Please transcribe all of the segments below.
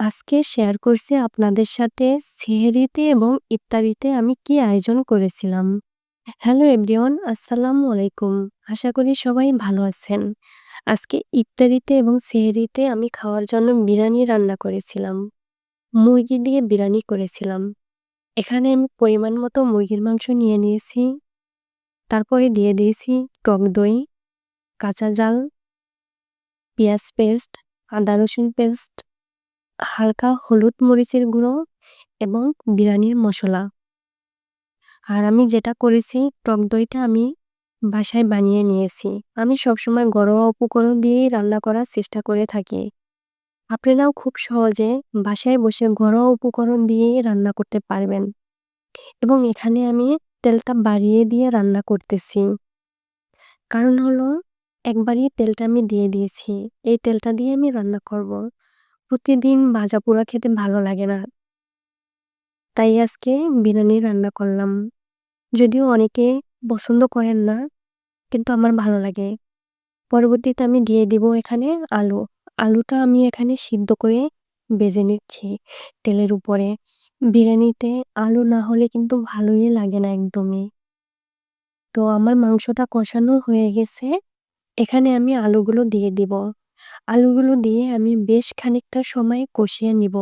আজকে শেয়ার করছি আপনাদের সাথে সেহরিতে এবং ইফতারিতে আমি কি আয়োজন করেছিলাম। হ্যালো এভরিওয়ান আসসালামু আলাইকুম। আশা করি সবাই ভালো আছেন। আজকে ইফতারিতে এবং সেহরিতে আমি খাওয়ার জন্য বিরিয়ানি রান্না করেছিলাম। মুরগি দিয়ে বিরিয়ানি করেছিলাম। এখানে আমি পরিমাণ মতো মুরগির মাংস নিয়ে নিয়েছি। তারপরে দিয়ে দিয়েছি টক দই, কাঁচা জাল, পেঁয়াজ পেস্ট, আদা রসুন পেস্ট, হালকা হলুদ মরিচের গুঁড়ো এবং বিরিয়ানির মশলা। আর আমি যেটা করেছি, টক দইটা আমি বাসায় বানিয়ে নিয়েছি। আমি সবসময় ঘরোয়া উপকরণ দিয়েই রান্না করার চেষ্টা করে থাকি। আপনারাও খুব সহজে বাসায় বসে ঘরোয়া উপকরণ দিয়েই রান্না করতে পারবেন। এবং এখানে আমি তেলটা বাড়িয়ে দিয়ে রান্না করতেছি। কারণ হলো, একবারই তেলটা আমি দিয়ে দিয়েছি। এই তেলটা দিয়ে আমি রান্না করব। প্রতিদিন ভাজা পোড়া খেতে ভালো লাগে না। তাই আজকে বিরিয়ানি রান্না করলাম। যদিও অনেকে পছন্দ করেন না, কিন্তু আমার ভালো লাগে। পরবর্তীতে আমি দিয়ে দিব এখানে আলু। আলুটা আমি এখানে সিদ্ধ করে বেজে নিচ্ছি তেলের উপরে। বিরিয়ানিতে আলু না হলে কিন্তু ভালোই লাগে না একদমই। তো আমার মাংসটা কষানো হয়ে গেছে। এখানে আমি আলুগুলো দিয়ে দিব। আলুগুলো দিয়ে আমি বেশ খানিকটা সময় কষিয়ে নিব।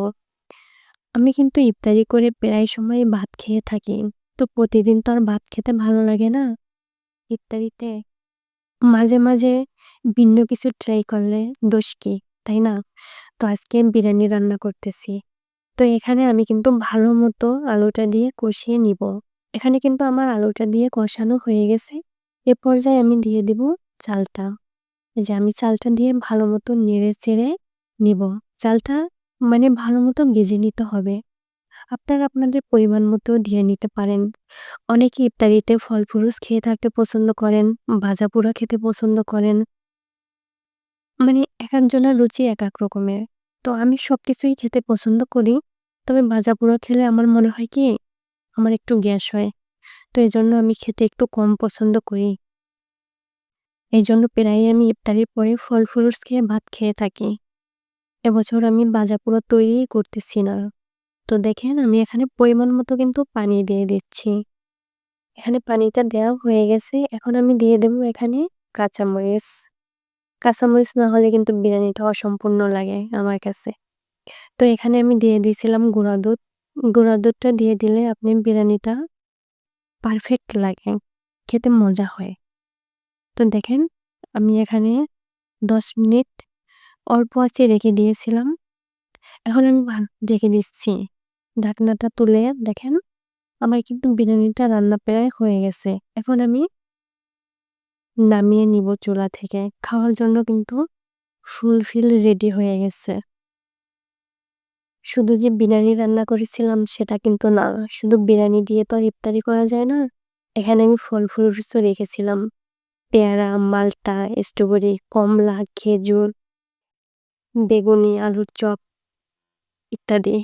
আমি কিন্তু ইফতারি করে প্রায় সময় ভাত খেয়ে থাকি। তো প্রতিদিন তো আর ভাত খেতে ভালো লাগে না। ইফতারিতে মাঝে মাঝে ভিন্ন কিছু ট্রাই করলে দোষ কি, তাই না? তো আজকে বিরিয়ানি রান্না করতেছি। তো এখানে আমি কিন্তু ভালো মতো আলুটা দিয়ে কষিয়ে নিব। এখানে কিন্তু আমার আলুটা দিয়ে কষানো হয়ে গেছে। এ পর্যায়ে আমি দিয়ে দিব চালটা। যে আমি চালটা দিয়ে ভালো মতো নেড়ে চেড়ে নিব। চালটা মানে ভালো মতো ভেজে নিতে হবে। আপনারা আপনাদের পরিমাণ মতো দিয়ে নিতে পারেন। অনেকে ইফতারিতে ফল ফ্রুটস খেয়ে থাকতে পছন্দ করেন, ভাজা পোড়া খেতে পছন্দ করেন। মানে এক একজনের রুচি এক এক রকমের। তো আমি সব কিছুই খেতে পছন্দ করি। তবে ভাজা পোড়া খেলে আমার মনে হয় কি আমার একটু গ্যাস হয়। তো এই জন্য আমি খেতে একটু কম পছন্দ করি। এজন্য প্রায়ই আমি ইফতারির পরে ফল ফ্রুটস খেয়ে ভাত খেয়ে থাকি। এবছর আমি ভাজা পোড়া তৈরিই করতেছি না। তো দেখেন, আমি এখানে পরিমাণ মতো কিন্তু পানি দিয়ে দিচ্ছি। এখানে পানিটা দেওয়া হয়ে গেছে। এখন আমি দিয়ে দেব এখানে কাঁচামরিচ। কাঁচামরিচ না হলে কিন্তু বিরিয়ানিটা অসম্পূর্ণ লাগে আমার কাছে। তো এখানে আমি দিয়ে দিয়েছিলাম গুঁড়া দুধ। গুঁড়া দুধটা দিয়ে দিলে আপনি বিরিয়ানিটা পারফেক্ট লাগে। খেতে মজা হয়। তো দেখেন, আমি এখানে দশ মিনিট অল্প আছে রেখে দিয়েছিলাম। এখন আমি রেখে দিচ্ছি। ঢাকনাটা তুলে দেখেন, আমার কিন্তু বিরিয়ানিটা রান্না প্রায় হয়ে গেছে। এখন আমি নামিয়ে নিব চুলা থেকে। খাওয়ার জন্য কিন্তু ফুলফিল রেডি হয়ে গেছে। শুধু যে বিরিয়ানি রান্না করেছিলাম সেটা কিন্তু না। শুধু বিরিয়ানি দিয়ে তো ইফতারি করা যায় না। এখানে আমি ফল ফ্রুটসও রেখেছিলাম। পেয়ারা, মালটা স্ট্রবেরি, কমলা, খেজুর, বেগুনি, আলুর চপ ইত্যাদি।